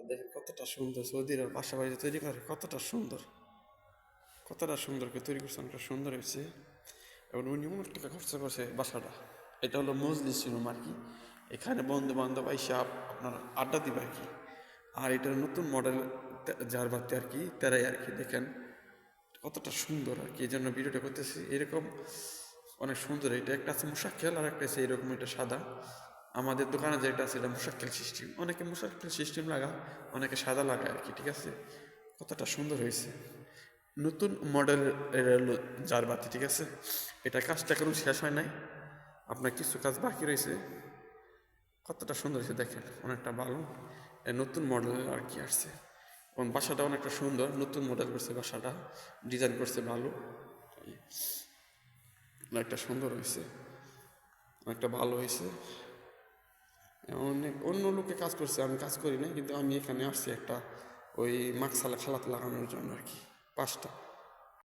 আল্লাহ দেখেন কতটা সুন্দর সৌদিরা বাসা বাড়িতে তৈরি করে কতটা সুন্দর। কতটা সুন্দর করে তৈরি করছে, অনেকটা সুন্দর হয়েছে। এবং উনি অনেক টাকা খরচা করছে বাসাটা। এটা হলো মজলিস রুম আর কি। এখানে বন্ধু বান্ধব আইসা আপনার আড্ডা দিবে আর কি। আর এটার নতুন মডেল যার বাতি আর কি, তারাই আর কি, দেখেন। কতটা সুন্দর আর কি এই জন্য ভিডিওটা করতেছি। এরকম অনেক সুন্দর, এটা একটা আছে মুসাক্কেল আর একটা আছে এরকম এটা সাদা। আমাদের দোকানে যেটা আছে এটা সিস্টেম। অনেকে মুসাক্কেল সিস্টেম লাগা অনেকে সাদা লাগায় আর কি, ঠিক আছে? কতটা সুন্দর হয়েছে। নতুন মডেল যার বাতি ঠিক আছে? এটা কাজটা কোনো শেষ হয় নাই। আপনার কিছু কাজ বাকি রয়েছে। কতটা সুন্দর হয়েছে দেখেন, অনেকটা ভালো। নতুন মডেল আর কি আসছে। এবং বাসাটা অনেকটা সুন্দর, নতুন মডেল করছে বাসাটা ডিজাইন করছে ভালো। অনেকটা সুন্দর হয়েছে, অনেকটা ভালো হয়েছে। অনেক অন্য লোকে কাজ করছে, আমি কাজ করি না কিন্তু আমি এখানে আসছি একটা ওই মাকসালা খালাত লাগানোর জন্য আর কি, পাঁচটা।